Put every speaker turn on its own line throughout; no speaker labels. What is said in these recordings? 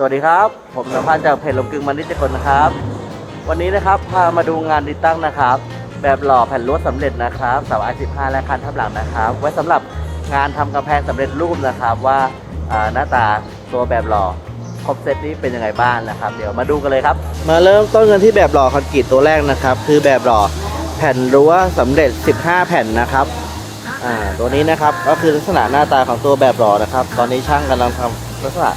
สวัสดีครับ ผมนภัสจากเพจลมกึงมันนิจกลนะครับ วันนี้นะครับพามาดูงานติดตั้งนะครับ แบบหล่อแผ่นลวดสำเร็จนะครับเสาไอ15และคันทับหลังนะครับ ไว้สำหรับงานทำกำแพงสำเร็จรูปนะครับ ว่าหน้าตาตัวแบบหล่อครบเซตนี้เป็นยังไงบ้างนะครับ เดี๋ยวมาดูกันเลยครับ มาเริ่มต้นกันที่แบบหล่อคอนกรีตตัวแรกนะครับ คือแบบหล่อแผ่นรั้วสำเร็จ 15 แผ่นนะครับอ่าตัวนี้นะครับก็คือลักษณะหน้าตาของตัวแบบหล่อนะครับ ตอนนี้ช่างกำลังทำลักษณะ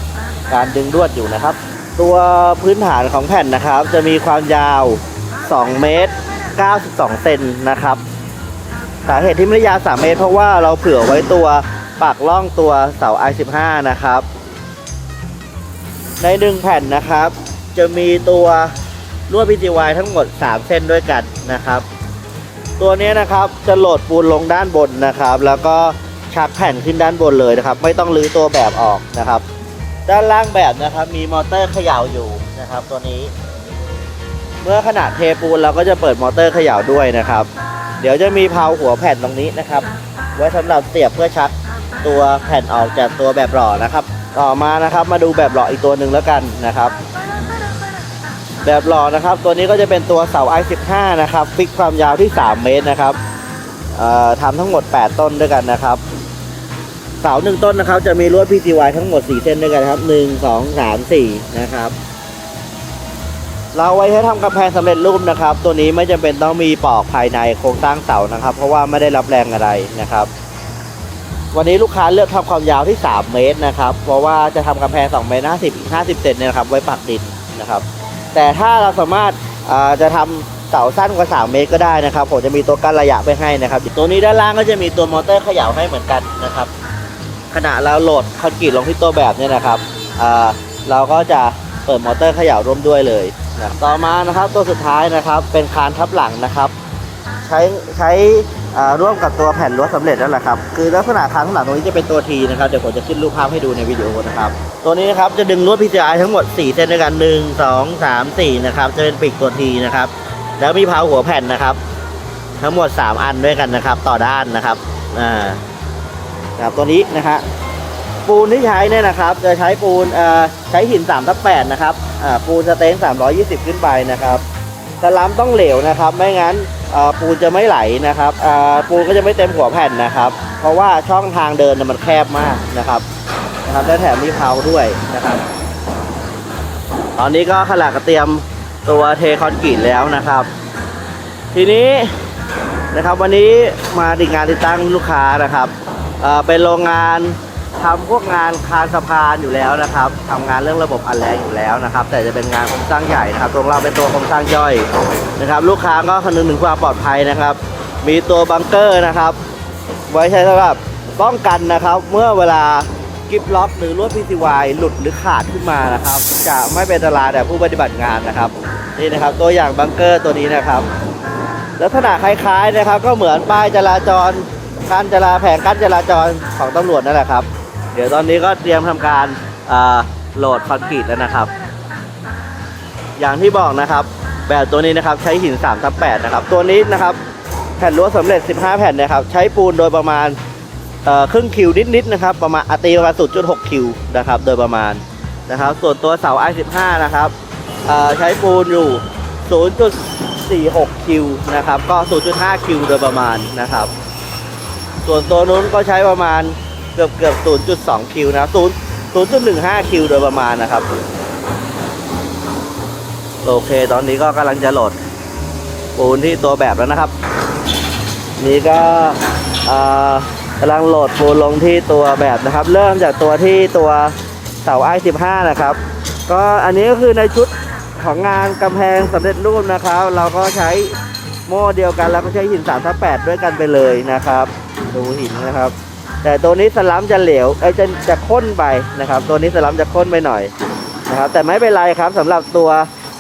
การดึงลวดอยู่นะครับ ตัวพื้นฐานของแผ่นนะครับ จะมีความยาว 2 เมตร 92 เซนนะครับ สาเหตุที่ไม่ได้ยาว 3 เมตร เพราะว่าเราเผื่อไว้ตัวปากล่องตัวเสา i15 นะครับ ในหนึ่งแผ่นนะครับ จะมีตัวลวด PGY ทั้งหมด 3 เส้นด้วยกันนะครับ ตัวนี้นะครับจะโหลดปูนลงด้านบนนะครับ แล้วก็ชักแผ่นขึ้นด้านบนเลยนะครับ ไม่ต้องรื้อตัวแบบออกนะครับ ด้านล่างแบบนะครับ มีมอเตอร์เขย่าอยู่นะครับ ตัวนี้ เมื่อขณะเทปูนเราก็จะเปิดมอเตอร์เขย่าด้วยนะครับ เดี๋ยวจะมีเพาหัวแผ่นตรงนี้นะครับ ไว้สำหรับเสียบเพื่อชักตัวแผ่นออกจากตัวแบบหล่อนะครับ ต่อมานะครับ มาดูแบบหล่ออีกตัวหนึ่งแล้วกันนะครับ แบบหล่อนะครับ ตัวนี้ก็จะเป็นตัวเสา i15 นะครับฟิกความยาวที่ 3 เมตรนะครับทำทั้งหมด 8 ต้นด้วยกันนะครับ เสาหนึ่งต้นนะครับ จะมีลวด PCY ทั้งหมด 4 เส้นด้วยกันครับ 1 2 3 4 นะครับ เราไว้ให้ทำกำแพงสำเร็จรูปนะครับ ตัวนี้ไม่จำเป็นต้องมีปอกภายในโครงสร้างเสานะครับ เพราะว่าไม่ได้รับแรงอะไรนะครับ วันนี้ลูกค้าเลือกทำความยาวที่ 3 เมตรนะครับ เพราะว่าจะทำกำแพง2เมตร50 50เซนเนี่ยนะครับ ไว้ปักดินนะครับ แต่ถ้าเราสามารถจะทำเสาสั้นกว่า 3 เมตรก็ได้นะครับ ผมจะมีตัวกั้นระยะไปให้นะครับ ตัวนี้ด้านล่างก็จะมีตัวมอเตอร์เขย่าให้เหมือนกันนะครับ ขณะเราโหลดคอนกรีตลงที่ตัวแบบเนี่ยนะครับเราก็จะเปิดมอเตอร์เขย่าร่วมด้วยเลยนะต่อมานะครับตัวสุดท้ายนะครับเป็นคานทับหลังนะครับ ใช้ใช้ร่วมกับตัวแผ่นรั้วสำเร็จนั่นแหละครับคือลักษณะคานข้างหลังตรงนี้จะเป็นตัวทีนะครับเดี๋ยวผมจะขึ้นรูปภาพให้ดูในวิดีโอนะครับ ตัวนี้นะครับจะดึงลวด PCI ทั้งหมด 4 เส้นด้วยกัน 1 2 3 4นะครับจะเป็นปีกตัวทีนะครับ แล้วมีเพาหัวแผ่นนะครับ ทั้งหมด 3 อันด้วยกันนะครับ ต่อด้านนะครับอ่า ครับตัวนี้นะฮะปูนที่ใช้เนี่ยนะครับจะใช้ปูนใช้หิน3ทับ8นะครับปูนสเต็ง320 ขึ้นไปนะครับสลัมต้องเหลวนะครับ ไม่งั้นปูนจะไม่ไหลนะครับปูนก็จะไม่เต็มหัวแผ่นนะครับ เพราะว่าช่องทางเดินมันแคบมากนะครับนะครับและแถมมีเพาด้วยนะครับ ตอนนี้ก็ขลากเตรียมตัวเทคอนกรีตแล้วนะครับ ทีนี้นะครับวันนี้มาติดงานติดตั้งลูกค้านะครับ เป็นโรงงานทำพวกงานคานสะพานอยู่แล้วนะครับทำงานเรื่องระบบอันแรงอยู่แล้วนะครับ แต่จะเป็นงานโครงสร้างใหญ่นะครับตรงเราเป็นตัวโครงสร้างย่อยนะครับ ลูกค้าก็คำนึงถึงความปลอดภัยนะครับ มีตัวบังเกอร์นะครับ ไว้ใช้สำหรับป้องกันนะครับ เมื่อเวลากิฟล็อกหรือลวด PCY หลุดหรือขาดขึ้นมานะครับ จะไม่เป็นอันตรายแด่ผู้ปฏิบัติงานนะครับนี่นะครับตัวอย่างบังเกอร์ตัวนี้นะครับ ลักษณะคล้ายๆนะครับ ก็เหมือนป้ายจราจร การจราแผงกั้นจราจรของตำรวจนั่นแหละครับ เดี๋ยวตอนนี้ก็เตรียมทำการโหลดคอนกรีตแล้วนะครับ อย่างที่บอกนะครับ แบบตัวนี้นะครับใช้หิน3ทับ8นะครับ ตัวนี้นะครับแผ่นรั้วสำเร็จ 15 แผ่นนะครับใช้ปูนโดยประมาณครึ่งคิวนิดๆนะครับประมาณอัตีประมาณ0.6คิวนะครับโดยประมาณนะครับส่วนตัวเสา i15 นะครับใช้ปูนอยู่ 0.46คิวนะครับก็ 0.5คิวโดยประมาณนะครับ ส่วนตัวนู้นก็ใช้ประมาณเกือบเกือบ 0.2 คิวนะ0 0.15 คิวโดยประมาณนะครับ โอเค ตอนนี้ก็กำลังจะโหลดปูนที่ตัวแบบแล้วนะครับ นี่ก็อ่อกำลังโหลดปูนลงที่ตัวแบบนะครับ เริ่มจากตัวที่ตัวเสา i15 นะครับ ก็อันนี้ก็คือในชุดของงานกำแพงสำเร็จรูปนะครับ เราก็ใช้โม่เดียวกันแล้วก็ใช้หิน3ทับ8ด้วยกันไปเลยนะครับ ดูหินนะครับ แต่ตัวนี้สลัมจะเหลวเอ้จะจะข้นไปนะครับ ตัวนี้สลัมจะข้นไปหน่อยนะครับ แต่ไม่เป็นไรครับสำหรับตัว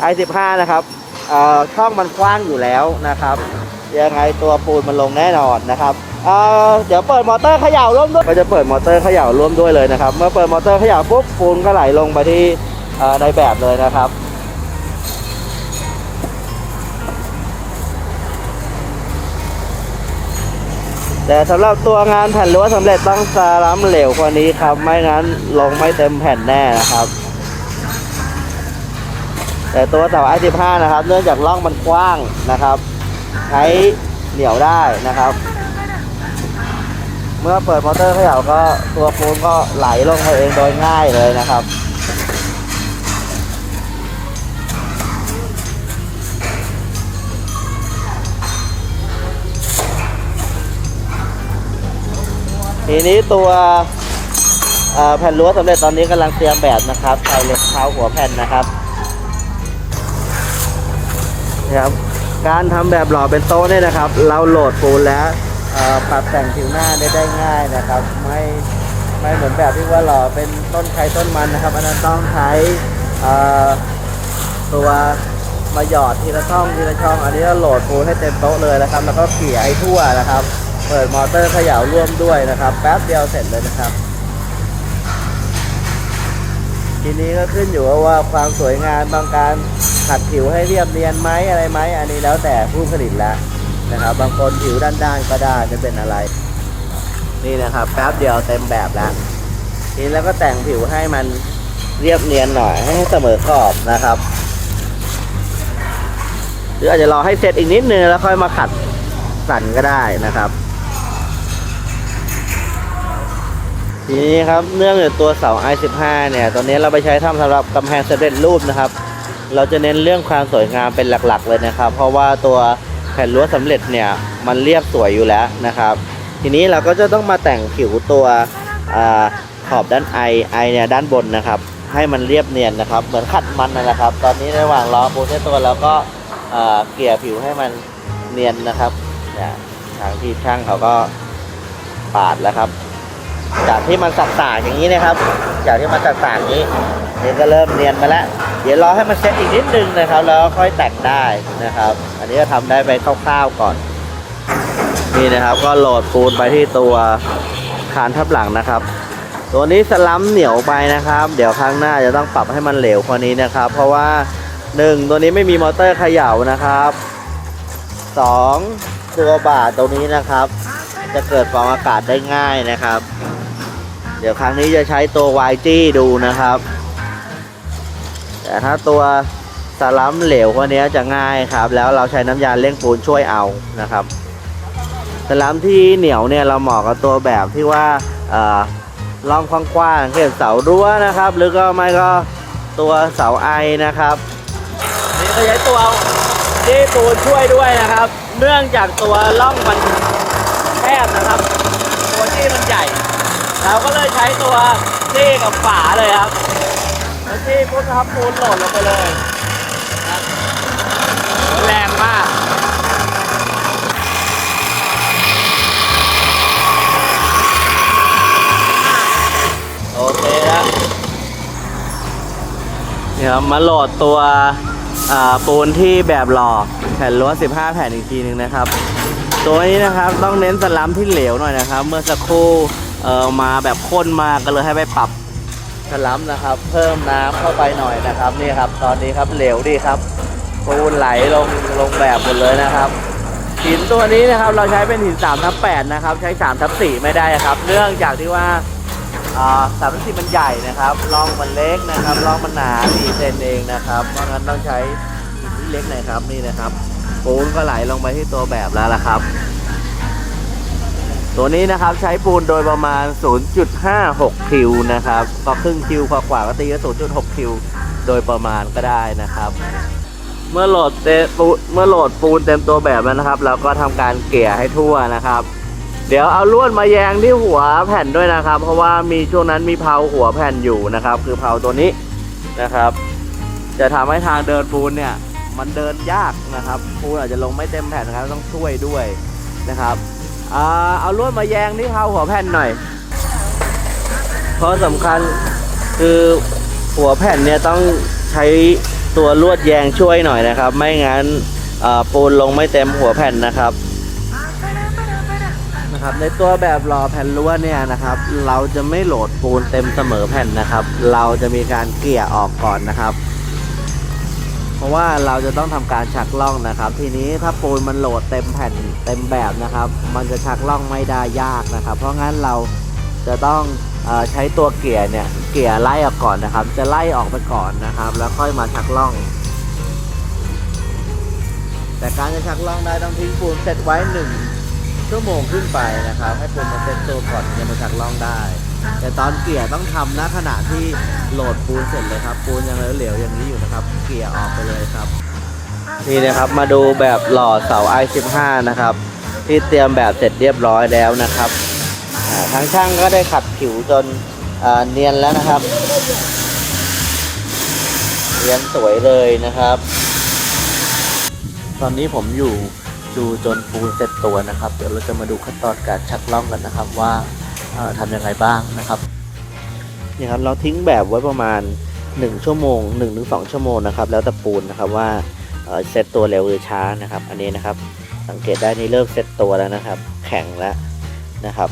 i15 นะครับเอ่อช่องมันกว้างอยู่แล้วนะครับ ยังไงตัวปูนมันลงแน่นอนนะครับเอ่อเดี๋ยวเปิดมอเตอร์เขย่าร่วมด้วยก็จะเปิดมอเตอร์เขย่าร่วมด้วยเลยนะครับ เมื่อเปิดมอเตอร์เขย่าปุ๊บปูนก็ไหลลงไปที่เอ่อในแบบเลยนะครับ แต่สำหรับตัวงานแผ่นรั้วสำเร็จต้องสลัมเหลวกว่านี้ครับ ไม่งั้นลงไม่เต็มแผ่นแน่นะครับ แต่ตัวเสา i15 นะครับ เนื่องจากร่องมันกว้างนะครับ ใช้เหนียวได้นะครับ เมื่อเปิดมอเตอร์เขย่าก็ตัวปูนก็ไหลลงไปเองโดยง่ายเลยนะครับ ทีนี้ตัวแผ่นรั้วสำเร็จตอนนี้กำลังเตรียมแบบนะครับใส่เหล็กเท้าหัวแผ่นนะครับนะครับการทำแบบหล่อเป็นโต๊ะเนี่ยนะครับ เราโหลดปูนแล้วปรับแต่งผิวหน้าได้ได้ง่ายนะครับ ไม่ไม่เหมือนแบบที่ว่าหล่อเป็นต้นไครต้นมันนะครับอันนั้นต้องใช้ตัวมาหยอดทีละช่องทีละช่อง อันนี้เราโหลดปูนให้เต็มโต๊ะเลยนะครับ แล้วก็เขี่ยให้ทั่วนะครับ เปิดมอเตอร์เขย่าร่วมด้วยนะครับ แป๊บเดียวเสร็จเลยนะครับ ทีนี้ก็ขึ้นอยู่ว่าความสวยงามบางการขัดผิวให้เรียบเนียนไหมอะไรไหมอันนี้แล้วแต่ผู้ผลิตแล้วนะครับ บางคนผิวด้านๆก็ได้ไม่เป็นอะไร นี่นะครับ แป๊บเดียวเต็มแบบแล้วทีนี้แล้วก็แต่งผิวให้มันเรียบเนียนหน่อยให้เสมอขอบนะครับ หรืออาจจะรอให้เสร็จอีกนิดนึงแล้วค่อยมาขัดสันก็ได้นะครับ ทีนี้ครับเนื่องจากตัวเสา i15 เนี่ยตอนนี้เราไปใช้ทำสำหรับกำแพงสำเร็จรูปนะครับ เราจะเน้นเรื่องความสวยงามเป็นหลักๆ เลยนะครับ เพราะว่าตัวแผ่นรั้วสำเร็จเนี่ยมันเรียบสวยอยู่แล้วนะครับ ทีนี้เราก็จะต้องมาแต่งผิวตัวอขอบด้านไอไอเนี่ยด้านบนนะครับ ให้มันเรียบเนียนนะครับ เหมือนขัดมันนั่นแหละครับ ตอนนี้ระหว่างล้อปูนให้ตัวเราก็เกลี่ยผิวให้มันเนียนนะครับเนี่ยทางที่ช่างเขาก็ปาดแล้วครับ จากที่มันสักๆอย่างนี้นะครับ จากที่มันสักๆอย่างนี้นี่ก็เริ่มเนียนมาแล้ว เดี๋ยวรอให้มันเซ็ตอีกนิดนึงนะครับ แล้วค่อยแต่งได้นะครับ อันนี้ก็ทำได้ไปคร่าวๆก่อน นี่นะครับ ก็โหลดปูนไปที่ตัวคานทับหลังนะครับ ตัวนี้สลัมเหนียวไปนะครับ เดี๋ยวครั้งหน้าจะต้องปรับให้มันเหลวกว่านี้นะครับ เพราะว่าหนึ่งตัวนี้ไม่มีมอเตอร์เขย่านะครับสองตัวบาตรงนี้นะครับ จะเกิดฟองอากาศได้ง่ายนะครับ เดี๋ยวครั้งนี้จะใช้ตัว YG ดูนะครับ แต่ถ้าตัวสลัมเหลวกว่านี้จะง่ายครับ แล้วเราใช้น้ำยาเร่งปูนช่วยเอานะครับสลัมที่เหนียวเนี่ยเราเหมาะกับตัวแบบที่ว่าอ่อร่องกว้างๆเช่นเสารั้วนะครับ หรือก็ไม่ก็ตัวเสาไอนะครับนี่ก็ใช้ตัวที่ปูนช่วยด้วยนะครับ เนื่องจากตัวร่องมันแคบนะครับ เราก็เลยใช้ตัวจี้กับฝาเลยครับแล้วจี้ปุ๊บนะครับปูนหล่นลงไปเลยแรงมากโอเคครับเดี๋ยวมาโหลดตัวปูนที่แบบหล่อแผ่นรั้ว15 แผ่นอีกทีหนึ่งนะครับ ตัวนี้นะครับต้องเน้นสลัมที่เหลวหน่อยนะครับ เมื่อสักครู่ เออมาแบบข้นมากก็เลยให้ไปปรับสลัมนะครับ เพิ่มน้ำเข้าไปหน่อยนะครับนี่ครับ ตอนนี้ครับเหลวดีครับปูนไหลลงลงแบบหมดเลยนะครับหินตัวนี้นะครับเราใช้เป็นหิน3ทับ8นะครับ ใช้3ทับ4ไม่ได้ครับ เนื่องจากที่ว่าอ่าสามสิบมันใหญ่นะครับร่องมันเล็กนะครับร่องมันหนาสี่เซนเองนะครับเพราะงั้นต้องใช้หินที่เล็กหน่อยครับนี่นะครับปูนก็ไหลลงไปที่ตัวแบบแล้วละครับ ตัวนี้นะครับใช้ปูนโดยประมาณ 0.56 คิวนะครับก็ครึ่งคิวกว่าก็ตีก็0.6 คิว โดยประมาณก็ได้นะครับ เมื่อโหลดเตปูเมื่อโหลดปูนเต็มตัวแบบแล้วนะครับเราก็ทำการเกลี่ยให้ทั่วนะครับ เดี๋ยวเอาลวดมาแยงที่หัวแผ่นด้วยนะครับ เพราะว่ามีช่วงนั้นมีเพาหัวแผ่นอยู่นะครับ คือเพาตัวนี้นะครับ จะทำให้ทางเดินปูนเนี่ยมันเดินยากนะครับปูนอาจจะลงไม่เต็มแผ่นนะครับต้องช่วยด้วยนะครับ อ่าเอาลวดมาแยงที่เพาหัวแผ่นหน่อย เพราะสำคัญคือหัวแผ่นเนี่ยต้องใช้ตัวลวดแยงช่วยหน่อยนะครับ ไม่งั้นปูนลงไม่เต็มหัวแผ่นนะครับนะครับ ในตัวแบบหล่อแผ่นรั้วเนี่ยนะครับ เราจะไม่โหลดปูนเต็มเสมอแผ่นนะครับ เราจะมีการเกลี่ยออกก่อนนะครับ เพราะว่าเราจะต้องทำการชักล่องนะครับ ทีนี้ถ้าปูนมันโหลดเต็มแผ่นเต็มแบบนะครับ มันจะชักล่องไม่ได้ยากนะครับ เพราะงั้นเราจะต้องอใช้ตัวเกลี่ยเนี่ยเกลี่ยไล่ออกก่อนนะครับ จะไล่ออกไปก่อนนะครับ แล้วค่อยมาชักล่องแต่การจะชักล่องได้ต้องทิ้งปูนเสร็จไว้หนึ่งชั่วโมงขึ้นไปนะครับ ให้ปูนมันเซ็ตตัวก่อนจะมาชักล่องได้ แต่ตอนเกลี่ยต้องทำณขณะที่โหลดปูนเสร็จเลยครับ ปูนยังเหลวๆอย่างนี้อยู่นะครับ กลี่ยออกไปเลยครับ นี่นะครับมาดูแบบหล่อเสา i15 นะครับ ที่เตรียมแบบเสร็จเรียบร้อยแล้วนะครับอ่าทางช่างก็ได้ขัดผิวจนอ่าเนียนแล้วนะครับเนียนสวยเลยนะครับ ตอนนี้ผมอยู่ดูจนปูนเสร็จตัวนะครับ เดี๋ยวเราจะมาดูขั้นตอนการชักล่องกันนะครับว่าเอ่อทำยังไงบ้างนะครับนี่ครับเราทิ้งแบบไว้ประมาณ 1 ชั่วโมง 1-2 ชั่วโมงนะครับ แล้วแต่ปูนนะครับว่าเซตตัวเร็วหรือช้านะครับ อันนี้นะครับ สังเกตได้นี่เริ่มเซตตัวแล้วนะครับ แข็งแล้วนะครับ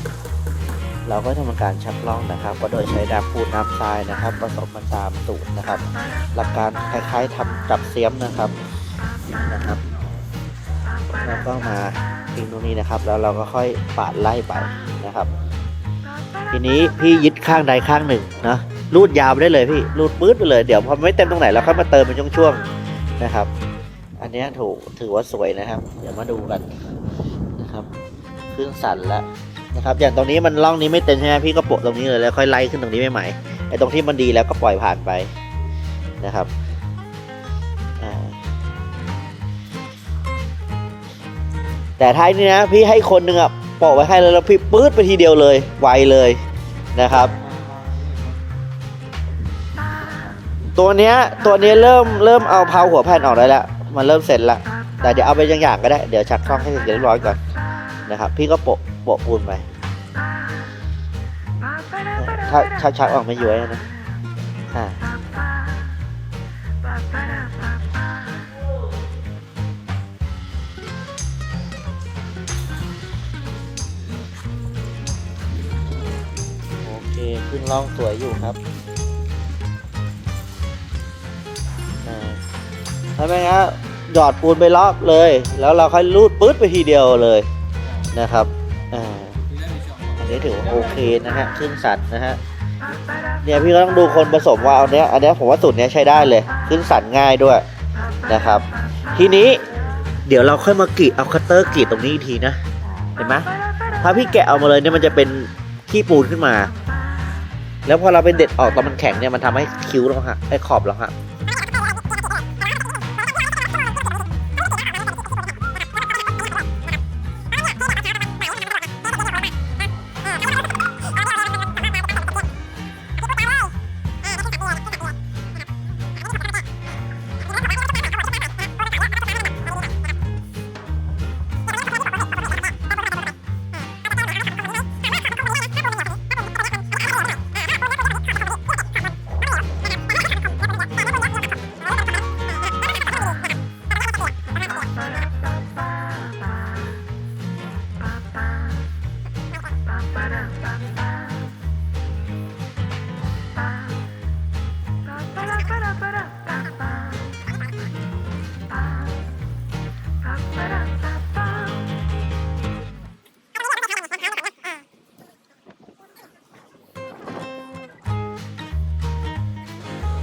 เราก็ทำการชักล่องนะครับ ก็โดยใช้น้ำปูนน้ำทรายนะครับ ผสมมันตามสูตรนะครับ หลักการคล้ายๆทำจับเสียมนะครับนะครับแล้วก็มาทิ้งตรงนี้นะครับ แล้วเราก็ค่อยปาดไล่ไปนะครับ ทีนี้พี่ยึดข้างใดข้างหนึ่งนะ รูดยาวไปได้เลยพี่รูดปื๊ดไปเลยเดี๋ยวพอไม่เต็มตรงไหนเราค่อยมาเติมเป็นช่วงๆนะครับ อันนี้ถูกถือว่าสวยนะครับ เดี๋ยวมาดูกันนะครับขึ้นสันแล้วนะครับ อย่างตรงนี้มันร่องนี้ไม่เต็มใช่ไหมพี่ก็โปะตรงนี้เลยแล้วค่อยไล่ขึ้นตรงนี้ใหม่ๆไอ้ตรงที่มันดีแล้วก็ปล่อยผ่านไปนะครับแต่ท้ายนี้นะพี่ให้คนหนึ่งอะโปะไว้ให้แล้วพี่ปื๊ดไปทีเดียวเลยไวเลยนะครับ ตัวเนี้ยตัวเนี้ยเริ่มเริ่มเอาเพาหัวแผ่นออกได้แล้วมันเริ่มเสร็จแล้วแต่เดี๋ยวเอาไปอย่างๆก็ได้เดี๋ยวชักช่องให้เสร็จเรียบร้อยก่อนนะครับพี่ก็โปะโปะปูนไปถ้าชักชักออกไม่ย้วยนะอ่าโอเคขึ้นร่องสวยอยู่ครับ ทำไหมครับหยอดปูนไปรอบเลย แล้วเราค่อยรูดปื๊ดไปทีเดียวเลยนะครับอ่าอันนี้ถือว่าโอเคนะฮะขึ้นสันนะฮะเนี่ยพี่ก็ต้องดูคนผสมว่าเอาเนี้ยอันเนี้ยผมว่าสูตรเนี้ยใช้ได้เลย ขึ้นสันง่ายด้วยนะครับ ทีนี้เดี๋ยวเราค่อยมากรีดเอาคัตเตอร์กรีดตรงนี้อีกทีนะเห็นไหมถ้าพี่แกะเอามาเลยเนี่ยมันจะเป็นขี้ปูนขึ้นมา แล้วพอเราไปเด็ดออกตอนมันแข็งเนี่ยมันทำให้คิ้วเราหักไอ้ขอบเราหัก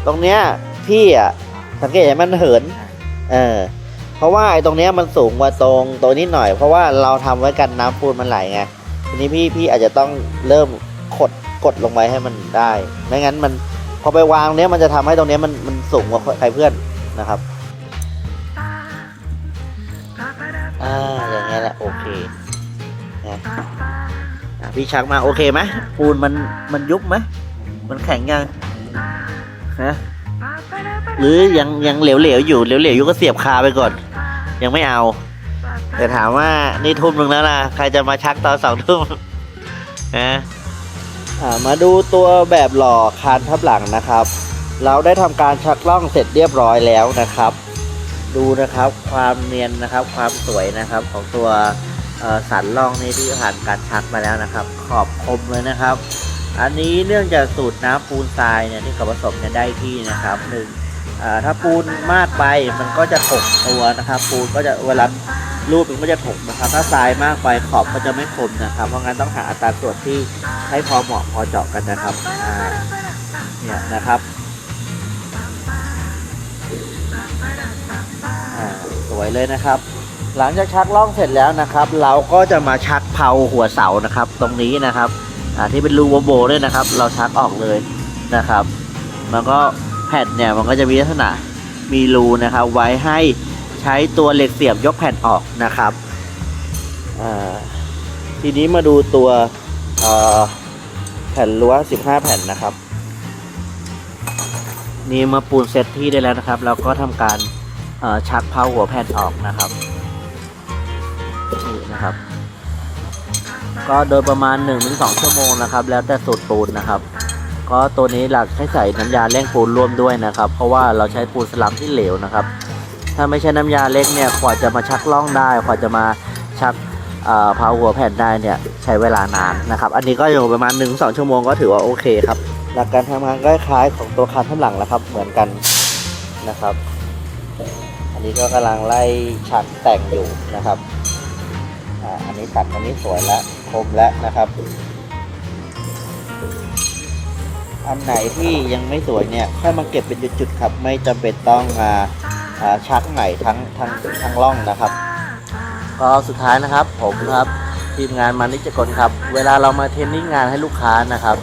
ตรงเนี้ยพี่อะสังเกตเห็นมันเหิน เออ เพราะว่าไอ้ตรงเนี้ยมันสูงกว่าตรงตัวนิดหน่อย เพราะว่าเราทำไว้กันน้ำปูนมันไหลไงทีนี้พี่พี่อาจจะต้องเริ่มกดกดลงไปให้มันได้ ไม่งั้นมันพอไปวางเนี้ยมันจะทำให้ตรงเนี้ยมันมันสูงกว่าใครเพื่อนนะครับอ่าอย่างเงี้ยแหละโอเคนะพี่ชักมาโอเคไหมปูนมันมันยุบไหมมันแข็งยัง ฮะหรือยังยังเหลวๆอยู่เหลวๆอยู่ก็เสียบคาไปก่อน ยังไม่เอา แต่ถามว่านี่ทุ่มหนึ่งแล้วนะใครจะมาชักตอนสองทุ่มนะอ่ามาดูตัวแบบหล่อคานทับหลังนะครับ เราได้ทำการชักล่องเสร็จเรียบร้อยแล้วนะครับ ดูนะครับความเนียนนะครับความสวยนะครับของตัวเอ่อสันล่องนี่ที่ผ่านการชักมาแล้วนะครับ ขอบคมเลยนะครับ อันนี้เนื่องจากสูตรน้ำปูนทรายเนี่ยที่เขาผสมกันได้ที่นะครับหนึ่งอ่อถ้าปูนมากไปมันก็จะถกตัวนะครับ ปูนก็จะเวลารูปมันก็จะถกนะครับ ถ้าทรายมากไปขอบก็จะไม่คมนะครับ เพราะงั้นต้องหาอัตราส่วนที่ให้พอเหมาะพอเจาะกันนะครับเนี่ยนะครับอ่าสวยเลยนะครับ หลังจากชักล่องเสร็จแล้วนะครับ เราก็จะมาชักเผาหัวเสานะครับ ตรงนี้นะครับ ที่เป็นรูโวโบด้วยนะครับ เราชักออกเลยนะครับ มันก็แผ่นเนี่ยมันก็จะมีลักษณะมีรูนะครับ ไว้ให้ใช้ตัวเหล็กเสียบยกแผ่นออกนะครับอ่าทีนี้มาดูตัวเอ่อแผ่นรั้ว 15 แผ่นนะครับ นี่มาปูนเซตที่ได้แล้วนะครับ เราก็ทำการชักเผาหัวแผ่นออกนะครับนี่นะครับ ก็โดยประมาณ 1-2 ชั่วโมงนะครับ แล้วแต่สูตรปูนนะครับ ก็ตัวนี้หลักให้ใส่น้ำยาเร่งปูนร่วมด้วยนะครับ เพราะว่าเราใช้ปูนสลัมที่เหลวนะครับ ถ้าไม่ใช่น้ำยาเล็กเนี่ยกว่าจะมาชักล่องได้กว่าจะมาชักเผาหัวแผ่นได้เนี่ยใช้เวลานานนะครับ อันนี้ก็อยู่ประมาณ 1-2 ชั่วโมงก็ถือว่าโอเคครับ หลักการทำงานก็คล้ายของตัวคานข้างหลังแหล้วครับ เหมือนกันนะครับ อันนี้ก็กำลังไล่ชักแต่งอยู่นะครับอันนี้ตัดอันนี้สวยแล้ว คมแล้วนะครับ อันไหนที่ยังไม่สวยเนี่ยค่อยมาเก็บเป็นจุดๆครับ ไม่จำเป็นต้องมาชักใหม่ทั้งทั้งทั้งร่องนะครับ ก็สุดท้ายนะครับผมครับทีมงานมานิจกลครับ เวลาเรามาเทรนนิ่งงานให้ลูกค้านะครับ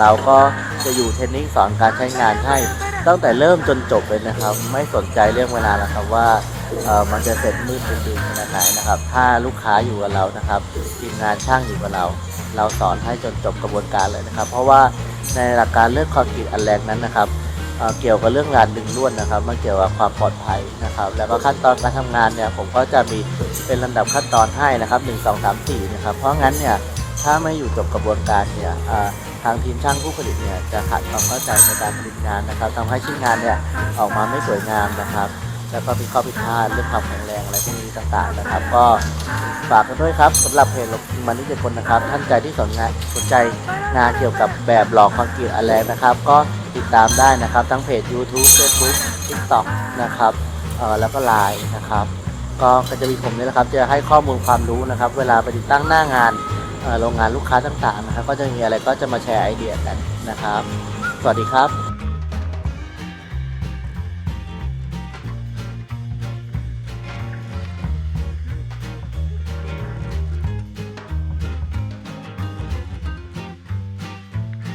เราก็จะอยู่เทรนนิ่งสอนการใช้งานให้ตั้งแต่เริ่มจนจบเลยนะครับ ไม่สนใจเรื่องเวลาแล้วครับว่า มันจะเสร็จมืดดึกขนาดไหนนะครับ ถ้าลูกค้าอยู่กับเรานะครับทีมงานช่างอยู่กับเรา เราสอนให้จนจบกระบวนการเลยนะครับ เพราะว่าในหลักการเรื่องคอนกรีตอันแรกนั้นนะครับเเกี่ยวกับเรื่องการดึงลวดนะครับมันเกี่ยวกับความปลอดภัยนะครับ แล้วก็ขั้นตอนการทำงานเนี่ยผมก็จะมีเป็นลำดับขั้นตอนให้นะครับ1 2 3 4นะครับ เพราะงั้นเนี่ยถ้าไม่อยู่จบกระบวนการเนี่ยทางทีมช่างผู้ผลิตเนี่ยจะขาดความเข้าใจในการผลิตงานนะครับทำให้ชิ้นงานเนี่ยออกมาไม่สวยงามนะครับ แล้วก็มีข้อผิดพลาดเรื่องความแข็งแรงอะไรพวกนี้ต่างๆนะครับ ก็ฝากกันด้วยครับสำหรับเพจลงมันนิจคนนะครับ ท่านใจที่สนงานสนใจงานเกี่ยวกับแบบหลอกคอนกรีตอะไรนะครับ ก็ติดตามได้นะครับทั้งเพจ YouTube Facebook TikTok นะครับเออแล้วก็ Line นะครับก็ก็จะมีผมนี่แหละครับ จะให้ข้อมูลความรู้นะครับ เวลาไปติดตั้งหน้างานโรงงานลูกค้าต่างๆนะครับ ก็จะมีอะไรก็จะมาแชร์ไอเดียกันนะครับ สวัสดีครับ